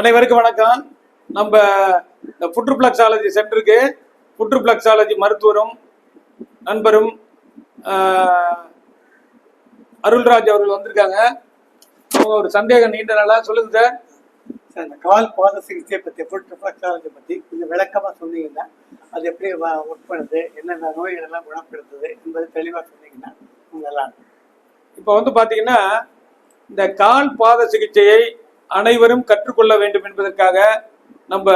அனைவருக்கும் வணக்கம். நம்ம இந்த புற்றுப்ளக்ஸாலஜி சென்டருக்கு புற்றுப்ளக்ஸாலஜி மருத்துவரும் நண்பரும் அருள்ராஜ் அவர்கள் வந்திருக்காங்க. அவங்க ஒரு சந்தேகம் நீண்ட நாளா சொல்லுங்க சார். சார் இந்த கால் பாத சிகிச்சை பற்றி ஃபுட் ரிஃப்ளெக்ஸாலஜி பற்றி கொஞ்சம் விளக்கமாக சொன்னீங்கன்னா அது எப்படி ஒர்க் பண்ணுது என்னென்ன நோய்கள் எல்லாம் குணப்படுத்துது என்பது தெளிவாக சொன்னீங்கன்னா நல்லா இருக்கும். இப்போ வந்து பாத்தீங்கன்னா இந்த கால் பாத சிகிச்சையை அனைவரும் கற்றுக்கொள்ள வேண்டும் என்பதற்காக நம்ம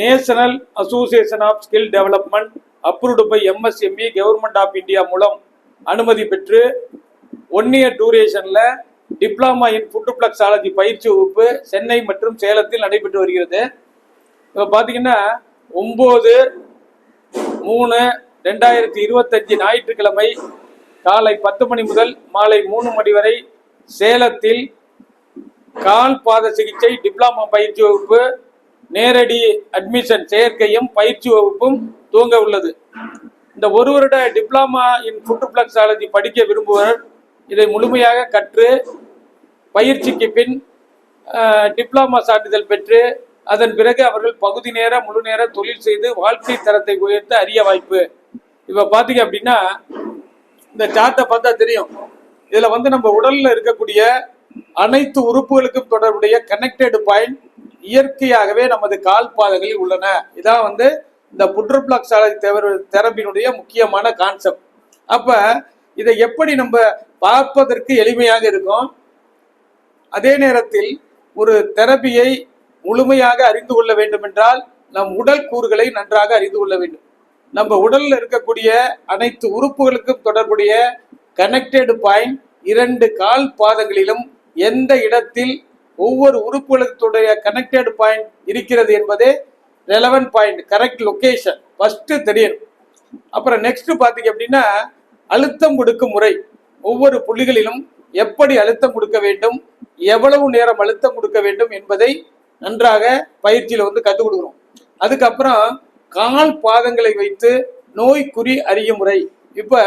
National Association of Skill Development approved by MSME Government of India மூலம் அனுமதி பெற்று ஒன் இயர் டூரேஷனில் டிப்ளமா இன் புட்டுப்ளக்ஸாலஜி பயிற்சி வகுப்பு சென்னை மற்றும் சேலத்தில் நடைபெற்று வருகிறது. இப்போ பார்த்தீங்கன்னா ஒம்பது மூணு ரெண்டாயிரத்தி இருபத்தஞ்சு ஞாயிற்றுக்கிழமை காலை பத்து மணி முதல் மாலை மூணு மணி வரை சேலத்தில் கால் பாத சிகிச்சை டிப்ளமா பயிற்சி வகுப்பு நேரடி அட்மிஷன் சேர்க்கையும் பயிற்சி வகுப்பும் துவங்க உள்ளது. இந்த ஒரு வருட டிப்ளமா இன் புட்டுப்ளக்ஸாலஜி படிக்க விரும்புவர் இதை முழுமையாக கற்று பயிற்சிக்கு பின் டிப்ளமா சான்றிதழ் பெற்று அதன் பிறகு அவர்கள் பகுதி நேர முழு நேர தொழில் செய்து வாழ்க்கை தரத்தை உயர்த்த அரிய வாய்ப்பு. இப்போ பார்த்தீங்க அப்படின்னா இந்த சார்ட்டை பார்த்தா தெரியும். இதில் வந்து நம்ம உடலில் இருக்கக்கூடிய அனைத்து உறுப்புகளுக்கும் தொடர்புடைய கனெக்டட் பாயிண்ட் இயற்கையாகவே நமது கால் பாதங்களில் உள்ளன. இதான் வந்து இந்த புற்றுப்ளக்ஸாலஜி தெரப்பினுடைய முக்கியமான கான்செப்ட் அப்ப இதை எப்படி நம்ம பார்ப்பதற்கு எளிமையாக இருக்கும்? அதே நேரத்தில் ஒரு தெரபியை முழுமையாக அறிந்து கொள்ள வேண்டும் என்றால் நம் உடல் கூறுகளை நன்றாக அறிந்து கொள்ள வேண்டும். நம்ம உடல்ல இருக்கக்கூடிய அனைத்து உறுப்புகளுக்கும் தொடர்புடைய கனெக்டட் பாயிண்ட் இரண்டு கால் பாதங்களிலும் எந்த இடத்தில் ஒவ்வொரு உறுப்புகளுடைய கனெக்டட் பாயிண்ட் இருக்கிறது என்பதே relevant point correct location first தெரியணும். அப்புறம் நெக்ஸ்ட் பார்த்தீங்க அப்படின்னா அழுத்தம் கொடுக்கும் முறை. ஒவ்வொரு புள்ளிகளிலும் எப்படி அழுத்தம் கொடுக்க வேண்டும் எவ்வளவு நேரம் அழுத்தம் கொடுக்க வேண்டும் என்பதை நன்றாக பயிற்சியில் வந்து கற்றுக் கொடுக்குறோம் அதுக்கப்புறம் கால் பாதங்களை வைத்து நோய் குறி அறியும் முறை. இப்போ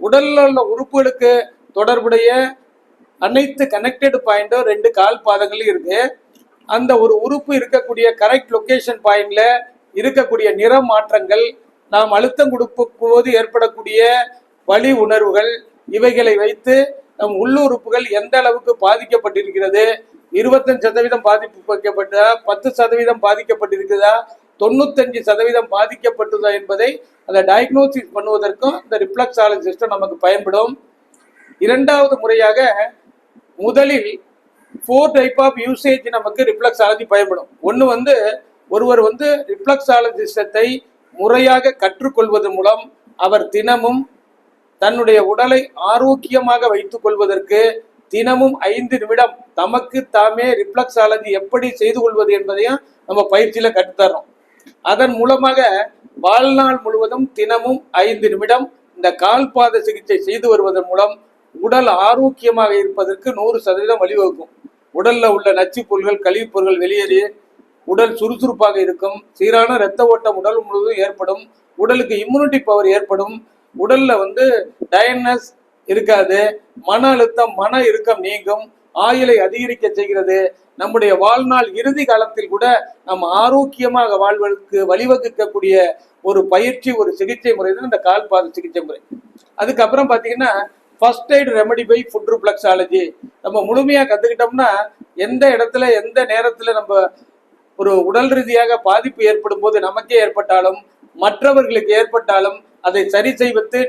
உடலில் உள்ள உறுப்புகளுக்கு தொடர்புடைய அனைத்து கனெக்டட் பாயிண்டும் ரெண்டு கால் பாதங்களும் இருக்கு. அந்த ஒரு உறுப்பு இருக்கக்கூடிய கரெக்ட் லொக்கேஷன் பாயிண்ட்ல இருக்கக்கூடிய நிற மாற்றங்கள் நாம் அழுத்தம் கொடுக்கும் போது ஏற்படக்கூடிய வழி உணர்வுகள் இவைகளை வைத்து நம் உள்ளுறுப்புகள் எந்த அளவுக்கு பாதிக்கப்பட்டிருக்கிறது? இருபத்தஞ்சு சதவீதம் பாதிக்கப்பட்டதா பத்து சதவீதம் பாதிக்கப்பட்டிருக்கிறதா? தொண்ணூத்தஞ்சு சதவீதம் பாதிக்கப்பட்டதா என்பதை அதை டயக்னோசிஸ் பண்ணுவதற்கும் இந்த ரிஃப்ளக்ஸாலஜிஸ்டும் நமக்கு பயன்படும். இரண்டாவது முறையாக முதலில் ஃபோர் டைப் ஆஃப் யூசேஜ் நமக்கு ரிஃப்ளக்ஸாலஜி பயன்படும். ஒன்று வந்து ஒருவர் வந்து ரிஃப்ளக்ஸாலஜிஸ்டத்தை முறையாக கற்றுக்கொள்வது மூலம் அவர் தினமும் தன்னுடைய உடலை ஆரோக்கியமாக வைத்துக் கொள்வதற்கு தினமும் ஐந்து நிமிடம் தமக்கு தாமே ரிஃப்ளக்ஸாலஜி எப்படி செய்து கொள்வது என்பதையும் நம்ம பயிற்சியில கற்றுத்தரோம் அதன் மூலமாக வாழ்நாள் முழுவதும் தினமும் ஐந்து நிமிடம் இந்த கால்பாத சிகிச்சை செய்து வருவதன் மூலம் உடல் ஆரோக்கியமாக இருப்பதற்கு நூறு சதவீதம் வழிவகுக்கும். உடல்ல உள்ள நச்சுப் பொருள்கள் கழிவுப் பொருள்கள் வெளியேறி உடல் சுறுசுறுப்பாக இருக்கும். சீரான இரத்த ஓட்டம் உடல் முழுவதும் ஏற்படும். உடலுக்கு இம்யூனிட்டி பவர் ஏற்படும். உடல்ல வந்து டயட்னஸ் இருக்காது. மன அழுத்தம் மன இறுக்கம் நீங்கும். ஆயுளை அதிகரிக்க செய்கிறது. நம்முடைய வாழ்நாள் இறுதி காலத்தில் கூட நம் ஆரோக்கியமாக வாழ்வதற்கு வழிவகுக்கக்கூடிய ஒரு பயிற்சி ஒரு சிகிச்சை முறை தான் இந்த கால்பாத சிகிச்சை முறை. அதுக்கப்புறம் பார்த்தீங்கன்னா first aid remedy by foot reflexology நம்ம முழுமையாக கற்றுக்கிட்டோம்னா எந்த இடத்துல எந்த நேரத்தில் நம்ம ஒரு உடல் ரீதியாக பாதிப்பு ஏற்படும் போது நமக்கே ஏற்பட்டாலும் மற்றவர்களுக்கு ஏற்பட்டாலும் அதை சரி செய்வது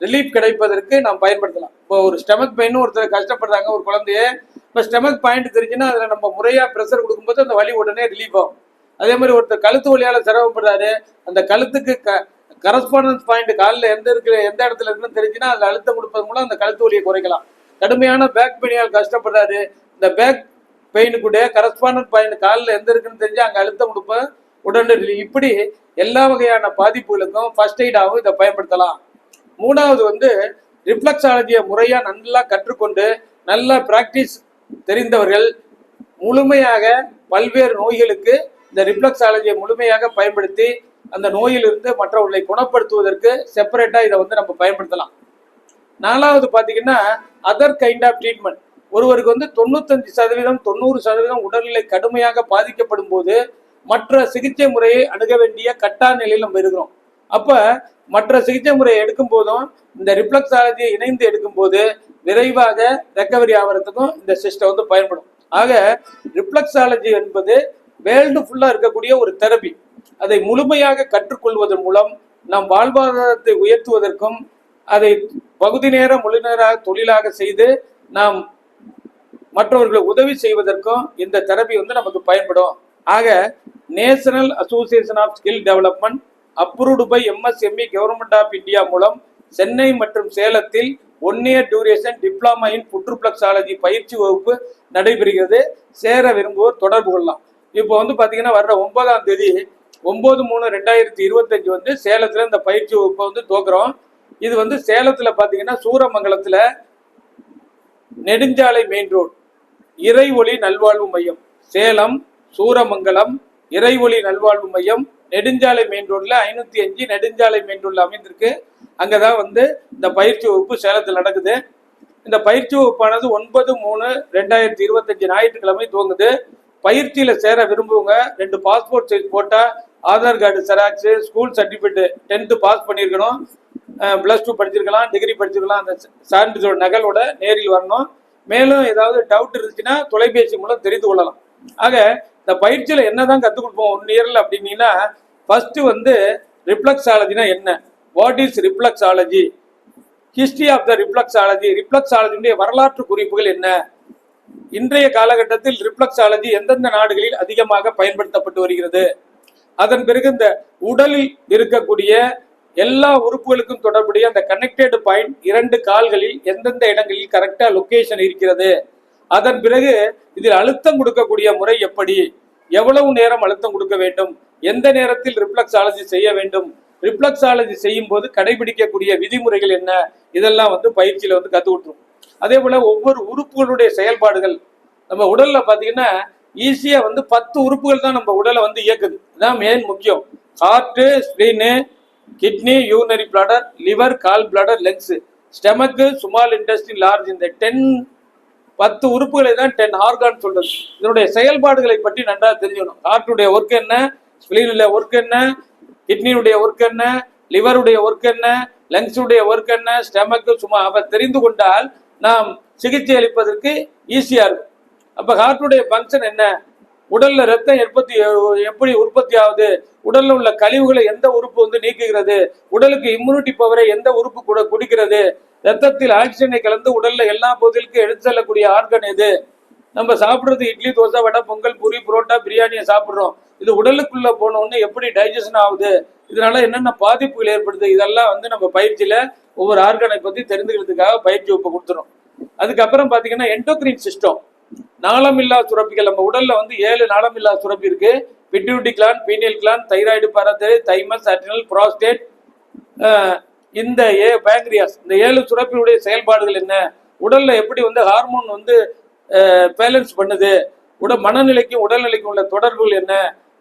ரிலீஃப் கிடைப்பதற்கு நாம் பயன்படுத்தலாம். இப்போ ஒரு ஸ்டெமக் பெயின் ஒருத்தர் கஷ்டப்படுறாங்க ஒரு குழந்தைய இப்போ ஸ்டெமக் பாயிண்ட் தெரிஞ்சுன்னா அதில் நம்ம முறையாக ப்ரெஷர் கொடுக்கும்போது அந்த வலி உடனே ரிலீஃப் ஆகும். அதே மாதிரி ஒருத்தர் கழுத்து வழியால் சிரமப்படுறாரு அந்த கழுத்துக்கு க கரஸ்பாண்டன்ஸ் பாயிண்ட் காலில் எந்த இருக்கிற எந்த இடத்துல இருக்குன்னு தெரிஞ்சுன்னா அதில் அழுத்தம் கொடுப்பது மூலம் அந்த கழுத்து வலியை குறைக்கலாம். கடுமையான பேக் பெயினால் கஷ்டப்படுறாரு. இந்த பேக் பெயினுக்குடைய கரஸ்பாண்டன்ட் பாயிண்ட் காலில் எந்த இருக்குன்னு தெரிஞ்சு அங்கே அழுத்தம் கொடுப்பேன் உடனடி இப்படி எல்லா வகையான பாதிப்புகளுக்கும் ஃபர்ஸ்ட் எய்டாகவும் இதை பயன்படுத்தலாம். மூணாவது வந்து ரிஃப்ளக்ஸாலஜியை முறையாக நல்லா கற்றுக்கொண்டு நல்லா ப்ராக்டிஸ் தெரிந்தவர்கள் முழுமையாக பல்வேறு நோய்களுக்கு இந்த ரிஃப்ளக்ஸாலஜியை முழுமையாக பயன்படுத்தி அந்த நோயிலிருந்து மற்றவர்களை குணப்படுத்துவதற்கு செப்பரேட்டாக இதை வந்து நம்ம பயன்படுத்தலாம். நாலாவது பார்த்தீங்கன்னா அதர் கைண்ட் ஆஃப் ட்ரீட்மெண்ட் ஒருவருக்கு வந்து தொண்ணூத்தஞ்சு சதவீதம் தொண்ணூறு சதவீதம் உடல்நிலை கடுமையாக பாதிக்கப்படும் போது மற்ற சிகிச்சை முறையை அணுக வேண்டிய கட்டா நிலையில் நம்ம இருக்கிறோம். அப்ப மற்ற சிகிச்சை முறையை எடுக்கும் போதும் இந்த ரிப்ளக்ஸாலஜியை இணைந்து எடுக்கும் போது விரைவாக ரெக்கவரி ஆகிறதுக்கும் இந்த சிஸ்டம் வந்து பயன்படும். ஆக ரிப்ளக்ஸாலஜி என்பது வேர்ல்டு ஃபுல்லா இருக்கக்கூடிய ஒரு தெரபி. அதை முழுமையாக கற்றுக்கொள்வதன் மூலம் நம் வாழ்வாதாரத்தை உயர்த்துவதற்கும் அதை பகுதி நேர முழு நேர தொழிலாக செய்து நாம் மற்றவர்களுக்கு உதவி செய்வதற்கும் இந்த தெரபி வந்து நமக்கு பயன்படும். ஆக National Association of Skill Development approved by MSME Government of India மூலம் சென்னை மற்றும் சேலத்தில் one year duration diploma in foot reflexology பயிற்சி வகுப்பு நடைபெறுகிறது. சேர விரும்புவோர் தொடர்பு கொள்ளலாம். இப்போ வந்து பார்த்தீங்கன்னா வர்ற ஒன்பதாம் தேதி ஒன்பது மூணு ரெண்டாயிரத்தி இருபத்தஞ்சு வந்து சேலத்தில் இந்த பயிற்சி வகுப்பை வந்து துவக்குறோம் இது வந்து சேலத்தில் பார்த்தீங்கன்னா சூரமங்கலத்தில் நெடுஞ்சாலை மெயின் ரோடு இறைஒளி நல்வாழ்வு மையம் சேலம் சூரமங்கலம் இறைஒளி நல்வாழ்வு மையம் நெடுஞ்சாலை மெயின் ரோட்ல ஐநூத்தி அஞ்சு நெடுஞ்சாலை மெயின் ரோட்ல அமைந்திருக்கு. அங்கதான் வந்து இந்த பயிற்சி வகுப்பு சேலத்தில் நடக்குது. இந்த பயிற்சி வகுப்பானது ஒன்பது மூணு ரெண்டாயிரத்தி இருபத்தஞ்சு ஞாயிற்றுக்கிழமை துவங்குது. பயிற்சியில சேர விரும்புவங்க ரெண்டு passport size photo Aadhaar card xerox school certificate tenth pass பண்ணியிருக்கணும். ப்ளஸ் டூ படிச்சிருக்கலாம் டிகிரி படிச்சிருக்கலாம். அந்த சான்றிதழோட நகலோட நேரில் வரணும். மேலும் ஏதாவது டவுட் இருந்துச்சுன்னா தொலைபேசி மூலம் தெரிந்து கொள்ளலாம். ஆக இந்த பயிற்சியில் என்னதான் கற்றுக் கொடுப்போம் ஒன் இயரில் அப்படின்னீங்கன்னா ஃபஸ்ட்டு வந்து ரிப்ளக்ஸாலஜினா என்ன? What is reflexology history of the reflexology ரிப்ளக்ஸாலஜியுடைய வரலாற்று குறிப்புகள் என்ன? இன்றைய காலகட்டத்தில் ரிப்ளக்ஸாலஜி எந்தெந்த நாடுகளில் அதிகமாக பயன்படுத்தப்பட்டு வருகிறது? அதன் பிறகு இந்த உடலில் இருக்கக்கூடிய எல்லா உறுப்புகளுக்கும் தொடர்புடைய அந்த கனெக்டட் பாயிண்ட் இரண்டு கால்களில் எந்தெந்த இடங்களில் கரெக்டா லொக்கேஷன் இருக்கிறது அதன் பிறகு இதில் அழுத்தம் கொடுக்கக்கூடிய முறை எப்படி எவ்வளவு நேரம் அழுத்தம் கொடுக்க வேண்டும் எந்த நேரத்தில் ரிப்ளக்ஸாலஜி செய்ய வேண்டும் ரிப்ளக்ஸாலஜி செய்யும் போது கடைபிடிக்கக்கூடிய விதிமுறைகள் என்ன இதெல்லாம் வந்து பயிற்சியில வந்து கத்து கொடுத்துரும் அதே போல ஒவ்வொரு உறுப்புகளுடைய செயல்பாடுகள் நம்ம உடல்ல பாத்தீங்கன்னா ஈஸியாக வந்து பத்து உறுப்புகள் தான் நம்ம உடலை வந்து இயக்குது. இதான் மெயின் முக்கியம். Heart spleen kidney urinary bladder liver gall bladder lungs stomach small intestine large இந்த டென் பத்து உறுப்புகளை தான் டென் ஆர்கான் சொல்றது. இதனுடைய செயல்பாடுகளை பற்றி நன்றாக தெரிஞ்சுக்கணும். ஹார்ட்டுடைய ஒர்க் என்ன? ஸ்பிளீனுடைய ஒர்க் என்ன? கிட்னியுடைய ஒர்க் என்ன? லிவருடைய ஒர்க் என்ன? லங்ஸுடைய ஒர்க் என்ன? ஸ்டெமக்கு சும்மா அவர் தெரிந்து கொண்டால் நாம் சிகிச்சை அளிப்பதற்கு ஈஸியாக இருக்கும். அப்போ ஹார்ட்டுடைய ஃபங்க்ஷன் என்ன? உடல்ல ரத்தம் உற்பத்தி எப்படி உற்பத்தி ஆகுது? உடல்ல உள்ள கழிவுகளை எந்த உறுப்பு வந்து நீக்குகிறது? உடலுக்கு இம்யூனிட்டி பவரை எந்த உறுப்பு கூட குடிக்கிறது? ரத்தத்தில் ஆக்சிஜனை கலந்து உடல்ல எல்லா பகுதிகளுக்கும் எடுத்து செல்லக்கூடிய ஆர்கன் எது? நம்ம சாப்பிட்றது இட்லி தோசை வடை பொங்கல் பூரி புரோட்டா பிரியாணியை சாப்பிட்றோம். இது உடலுக்குள்ள போன உடனே எப்படி டைஜஷன் ஆகுது? இதனால என்னென்ன பாதிப்புகள் ஏற்படுது? இதெல்லாம் வந்து நம்ம பயிற்சியில ஒவ்வொரு ஆர்கனை பத்தி தெரிந்துக்கிறதுக்காக பயிற்சி வகுப்பு கொடுத்துரும் அதுக்கப்புறம் பாத்தீங்கன்னா என்டோக்ரின் சிஸ்டம் நாளமில்லா சுரப்பிகள். நம்ம உடல்ல வந்து ஏழு நாளமில்லா சுரப்பி இருக்கு. Pituitary gland pineal gland thyroid parathyroid thymus adrenal prostate இந்த ஏ பேங்க்ரியாஸ் இந்த ஏழு சுரப்பியுடைய செயல்பாடுகள் என்ன? உடல்ல எப்படி வந்து ஹார்மோன் வந்து பேலன்ஸ் பண்ணுது? உட மனநிலைக்கும் உடல்நிலைக்கும் உள்ள தொடர்புகள் என்ன?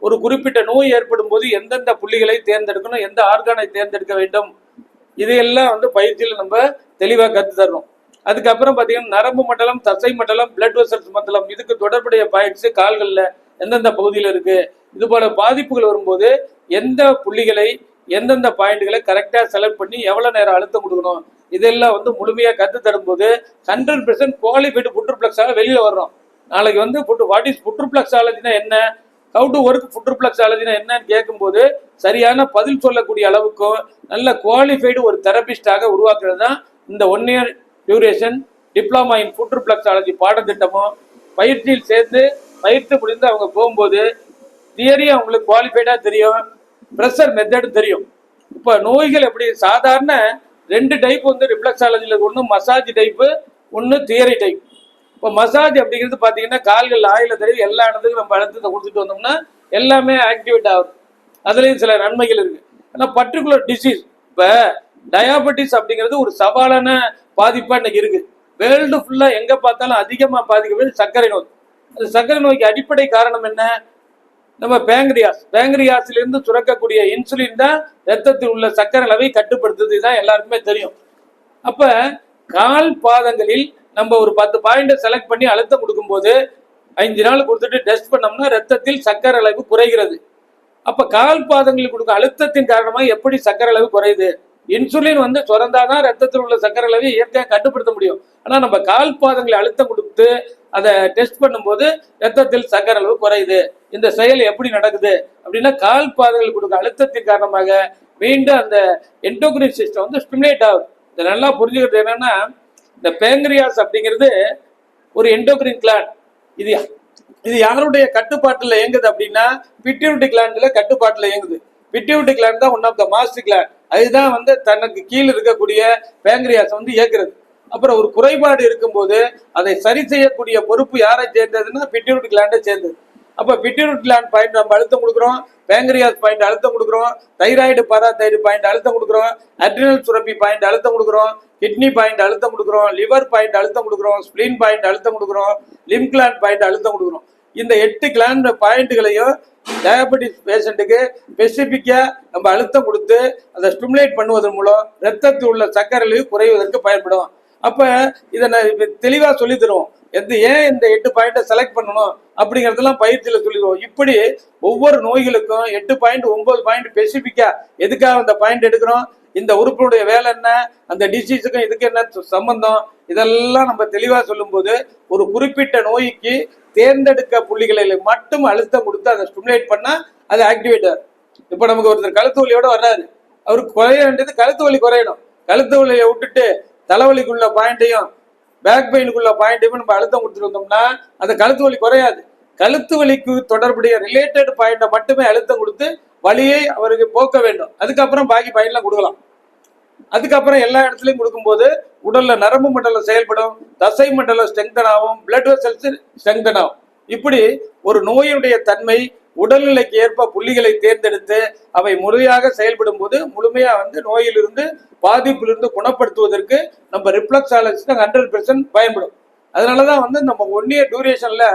ஒரு குறிப்பிட்ட நோய் ஏற்படும் போது எந்தெந்த புள்ளிகளை தேர்ந்தெடுக்கணும்? எந்த ஆர்கானை தேர்ந்தெடுக்க வேண்டும்? இதையெல்லாம் வந்து பயிற்சியில் நம்ம தெளிவாக கற்று தரணும். அதுக்கப்புறம் பார்த்தீங்கன்னா நரம்பு மண்டலம் தசை மண்டலம் பிளட் வெசல்ஸ் மண்டலம் இதுக்கு தொடர்புடைய பாயிண்ட்ஸ் கால்களில் எந்தெந்த பகுதியில் இருக்குது இது போல பாதிப்புகள் வரும்போது எந்த புள்ளிகளை எந்தெந்த பாயிண்ட்களை கரெக்டாக செலக்ட் பண்ணி எவ்வளோ நேரம் அழுத்தம் கொடுக்கணும் இதெல்லாம் வந்து முழுமையாக கற்று தரும்போது ஹண்ட்ரட் பெர்சன்ட் குவாலிஃபைடு புற்றுப்ளக்ஸாக வெளியில் வர்றோம். நாளைக்கு வந்து புட்டு வாட் இஸ் புற்றுப்ளக்ஸாலஜினா என்ன ஹவு டு ஒர்க் புற்றுப்ளக்ஸாலஜினா என்னன்னு கேட்கும்போது சரியான பதில் சொல்லக்கூடிய அளவுக்கும் நல்ல குவாலிஃபைடு ஒரு தெரபிஸ்டாக உருவாக்குறது தான் இந்த one year duration diploma in foot reflexology பாடத்திட்டமும் பயிற்சியில் சேர்ந்து பயிற்சி முடிந்து அவங்க போகும்போது தியரி அவங்களுக்கு குவாலிஃபைடாக தெரியும். ப்ரெஷர் மெத்தடு தெரியும். இப்போ நோய்கள் எப்படி? சாதாரண ரெண்டு டைப் வந்து ரிஃப்ளெக்ஸாலஜியில் ஒன்று மசாஜ் டைப்பு ஒன்று தியரி டைப் இப்போ மசாஜ் அப்படிங்கிறது பார்த்தீங்கன்னா கால்கள் ஆயில தெரியும் எல்லா இடத்துக்கும் நம்ம இடத்துல கொடுத்துட்டு வந்தோம்னா எல்லாமே ஆக்டிவேட் ஆகுது அதுலேயும் சில நன்மைகள் இருக்குது ஆனால் பர்டிகுலர் டிசீஸ் இப்போ டயாபெட்டிஸ் அப்படிங்கிறது ஒரு சவாலான பாதிப்பாக இன்னைக்கு இருக்கு. வேர்ல்டு ஃபுல்லாக எங்கே பார்த்தாலும் அதிகமாக பாதிக்கப்படுது சர்க்கரை நோய். அந்த சர்க்கரை நோய்க்கு அடிப்படை காரணம் என்ன? நம்ம பேங்க்ரியாஸ் பேங்க்ரியாஸ்லேருந்து சுரக்கக்கூடிய இன்சுலின் தான் ரத்தத்தில் உள்ள சர்க்கரை அளவை கட்டுப்படுத்துது. இதுதான் எல்லாருக்குமே தெரியும். அப்போ கால் பாதங்களில் நம்ம ஒரு பத்து பாயிண்டை செலக்ட் பண்ணி அழுத்தம் கொடுக்கும்போது ஐந்து நாள் கொடுத்துட்டு டெஸ்ட் பண்ணோம்னா ரத்தத்தில் சர்க்கரை அளவு குறைகிறது. அப்போ கால் பாதங்களுக்கு கொடுக்கும் அழுத்தத்தின் காரணமாக எப்படி சர்க்கரை அளவு குறையுது? இன்சுலின் வந்து சுரந்தாதான் ரத்தத்தில் உள்ள சர்க்கரை அளவை இயற்கையாக கட்டுப்படுத்த முடியும். ஆனால் நம்ம கால் பாதங்களை அழுத்தம் கொடுத்து அதை டெஸ்ட் பண்ணும்போது ரத்தத்தில் சர்க்கரை அளவு குறையுது. இந்த செயல் எப்படி நடக்குது? அப்படின்னா கால் பாதங்கள் கொடுக்க அழுத்தத்தின் காரணமாக மீண்டும் அந்த என்டோக்ரின் சிஸ்டம் வந்து ஸ்டிமுலேட் ஆகும். இதை நல்லா புரிஞ்சுக்கிறது என்னன்னா இந்த பேங்கிரியாஸ் அப்படிங்கிறது ஒரு என்டோக்ரின் கிளாண்ட் இது இது யாருடைய கட்டுப்பாட்டில் இயங்குது அப்படின்னா பிட்யூட்டி கிளாண்டில் கட்டுப்பாட்டில் இயங்குது. பிட்யூட்டி கிளாண்ட் தான் one of the master gland அதுதான் வந்து தனக்கு கீழ் இருக்கக்கூடிய பேங்கிரியாஸ் வந்து இயக்குறது. அப்புறம் ஒரு குறைபாடு இருக்கும்போது அதை சரி செய்யக்கூடிய பொறுப்பு யாரை சேர்ந்ததுன்னா பிட்டியூட் கிளாண்டை சேர்ந்தது. அப்ப பிட்டியூட் கிளாண்ட் பாயிண்ட் நம்ம அழுத்தம் கொடுக்குறோம் பேங்க்ரியாஸ் பாயிண்ட் அழுத்தம் கொடுக்குறோம் தைராய்டு பாராதைடு பாயிண்ட் அழுத்தம் கொடுக்குறோம் அட்ரினல் சுரப்பி பாயிண்ட் அழுத்தம் கொடுக்குறோம் கிட்னி பாயிண்ட் அழுத்தம் கொடுக்குறோம் லிவர் பாயிண்ட் அழுத்தம் கொடுக்குறோம் ஸ்பிளின் பாயிண்ட் அழுத்தம் கொடுக்குறோம் லிம் கிளாண்ட் பாயிண்ட் அழுத்தம் கொடுக்குறோம். இந்த எட்டு கிளாண்ட் பாயிண்ட்டுகளையும் டயபெட்டிஸ் பேஷண்ட்டுக்கு ஸ்பெசிஃபிக்காக நம்ம அழுத்தம் கொடுத்து அதை ஸ்டிமுலேட் பண்ணுவதன் மூலம் ரத்தத்தில் உள்ள சர்க்கரையிலையும் குறைவதற்கு பயன்படும். அப்போ இதை நான் தெளிவாக சொல்லி தருவோம் எந்த ஏன் இந்த எட்டு பாயிண்ட்டை செலக்ட் பண்ணணும்? அப்படிங்கிறதெல்லாம் பயிற்சியில் சொல்லிடுவோம். இப்படி ஒவ்வொரு நோய்களுக்கும் எட்டு பாயிண்ட் ஒன்பது பாயிண்ட் ஸ்பெசிஃபிக்காக எதுக்காக அந்த பாயிண்ட் எடுக்கிறோம்? இந்த உறுப்பினுடைய வேலை என்ன? அந்த டிசீஸுக்கும் இதுக்கு என்ன சம்பந்தம்? இதெல்லாம் நம்ம தெளிவாக சொல்லும்போது ஒரு குறிப்பிட்ட நோய்க்கு தேர்ந்தெடுக்க புள்ளிகளில் மட்டும் அழுத்தம் கொடுத்து அதை ஸ்டிமுலேட் பண்ணால் அது ஆக்டிவேட்டர் இப்போ நமக்கு ஒருத்தர் கழுத்து வலியோட வர்றாரு. அவருக்கு குறைய வேண்டியது கழுத்து வலி குறையணும். கழுத்து வலியை விட்டுட்டு தலைவலிக்குள்ள பாயிண்ட்டையும் பேக் பெயினுக்குள்ள பாயிண்ட்டையும் நம்ம அழுத்தம் கொடுத்துட்டு வந்தோம்னா அந்த கழுத்து வலி குறையாது. கழுத்து வலிக்கு தொடர்புடைய ரிலேட்டட் பாயிண்டை மட்டுமே அழுத்தம் கொடுத்து வழியை அவருக்கு போக்க வேண்டும். அதுக்கப்புறம் பாக்கி பயன்லாம் கொடுக்கலாம். அதுக்கப்புறம் எல்லா இடத்துலையும் கொடுக்கும்போது உடல்ல நரம்பு மண்டலம் செயல்படும் தசை மண்டலம் ஸ்ட்ரெங்தன் ஆகும் பிளட் வெசல்ஸ் ஸ்ட்ரெங்தன் ஆகும். இப்படி ஒரு நோயுடைய தன்மை உடல்நிலைக்கு ஏற்ப புள்ளிகளை தேர்ந்தெடுத்து அவை முறையாக செயல்படும் போது முழுமையா வந்து நோயிலிருந்து பாதிப்பிலிருந்து குணப்படுத்துவதற்கு நம்ம ரிப்ளக்ஸாலஜி ஹண்ட்ரட் பெர்சன்ட் பயன்படும். அதனாலதான் வந்து நம்ம ஒன் இயர் டியூரேஷன்ல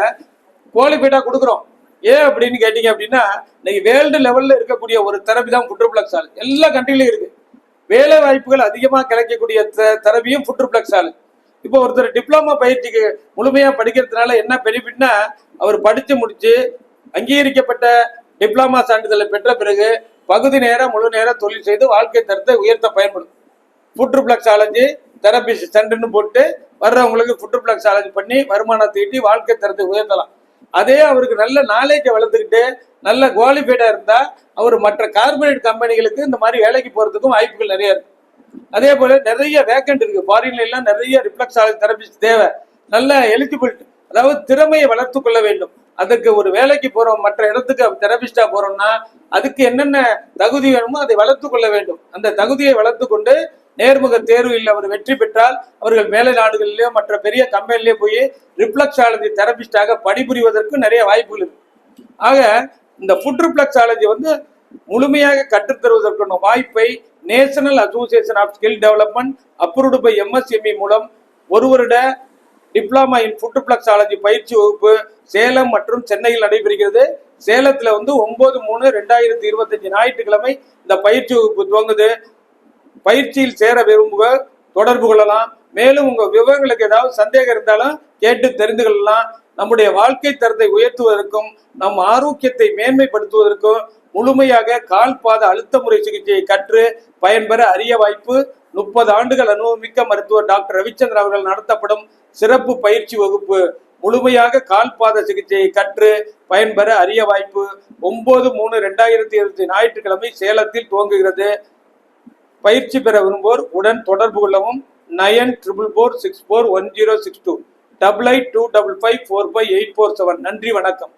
குவாலிஃபைடா கொடுக்குறோம். ஏன் அப்படின்னு கேட்டீங்க அப்படின்னா இன்னைக்கு வேர்ல்டு லெவல்ல இருக்கக்கூடிய ஒரு தெரப்பி தான் புட்ருப்ளக்ஸால் எல்லா கண்ட்ரிலையும் இருக்கு. வேலை வாய்ப்புகள் அதிகமாக கிடைக்கக்கூடிய தெரப்பியும் புட்ருப்ளக்ஸால் இப்போ ஒருத்தர் டிப்ளமா பயிற்சிக்கு முழுமையாக படிக்கிறதுனால என்ன பெனிஃபிட்னா அவர் படித்து முடித்து அங்கீகரிக்கப்பட்ட டிப்ளமா சான்றிதழை பெற்ற பிறகு பகுதி நேரம் முழு நேரம் தொழில் செய்து வாழ்க்கை தரத்தை உயர்த்த பயன்படும். புட்ருப்ளக்ஸாலஜி தெரபிஸ்ட் சென்டர்னு போட்டு வர்றவங்களுக்கு புட்ருப்ளக்ஸாலஜி பண்ணி வருமானத்தை ஈட்டி வாழ்க்கை தரத்தை உயர்த்தலாம். அதே அவருக்கு நல்ல நாலேஜை வளர்த்துக்கிட்டு நல்ல குவாலிஃபைடா இருந்தா அவர் மற்ற கார்பரேட் கம்பெனிகளுக்கு இந்த மாதிரி வேலைக்கு போறதுக்கும் வாய்ப்புகள் நிறைய இருக்கு. அதே போல நிறைய வேக்கண்ட் இருக்கு. ஃபாரின்ல எல்லாம் நிறைய ஆகும் தெரபிஸ்ட் தேவை. நல்ல எலிஜிபிள் அதாவது திறமையை வளர்த்து கொள்ள வேண்டும். அதுக்கு ஒரு வேலைக்கு போறோம் மற்ற இடத்துக்கு தெரபிஸ்டாக போறோம்னா அதுக்கு என்னென்ன தகுதி வேணுமோ அதை வளர்த்து கொள்ள வேண்டும். அந்த தகுதியை வளர்த்து கொண்டு நேர்முக தேர்வில் அவர் வெற்றி பெற்றால் அவர்கள் மேலை நாடுகளிலேயோ மற்ற பெரிய கம்பெனிலேயே போய் ரிப்ளக்ஸாலஜி தெரபிஸ்டாக பணிபுரிவதற்கு நிறைய வாய்ப்புகள் இருக்கு. ஆக இந்த ஃபுட் ரிப்ளக்ஸாலஜி வந்து முழுமையாக கற்றுத்தருவதற்கான வாய்ப்பை National Association of Skill Development approved by MSME மூலம் ஒரு வருட டிப்ளமா இன் ஃபுட் ரிஃப்ளக்ஸாலஜி பயிற்சி வகுப்பு சேலம் மற்றும் சென்னையில் நடைபெறுகிறது. சேலத்தில் வந்து ஒன்பது மூணு ரெண்டாயிரத்தி இருபத்தஞ்சு ஞாயிற்றுக்கிழமை இந்த பயிற்சி வகுப்பு துவங்குது. பயிற்சியில் சேர விரும்புவர் தொடர்பு கொள்ளலாம். மேலும் உங்கள் விவரங்களுக்கு ஏதாவது சந்தேகம் இருந்தாலும் கேட்டு தெரிந்து கொள்ளலாம் நம்முடைய வாழ்க்கை தரத்தை உயர்த்துவதற்கும் நம் ஆரோக்கியத்தை மேன்மைப்படுத்துவதற்கும் முழுமையாக கால் பாத அழுத்த முறை சிகிச்சையை கற்று பயன்பெற அரிய வாய்ப்பு முப்பது ஆண்டுகள் அனுபவமிக்க மருத்துவர் டாக்டர் ரவிச்சந்திரன் அவர்கள் நடத்தப்படும் சிறப்பு பயிற்சி வகுப்பு. முழுமையாக கால் பாத சிகிச்சையை கற்று பயன்பெற அரிய வாய்ப்பு. ஒன்பது மூணு ரெண்டாயிரத்தி இருபத்தி ஞாயிற்றுக்கிழமை சேலத்தில் துவங்குகிறது. பயிற்சி பெற விரும்புவோர் உடன் தொடர்பு கொள்ளவும் nine triple four six four one zero six two double eight two double five four five eight four seven. நன்றி வணக்கம்.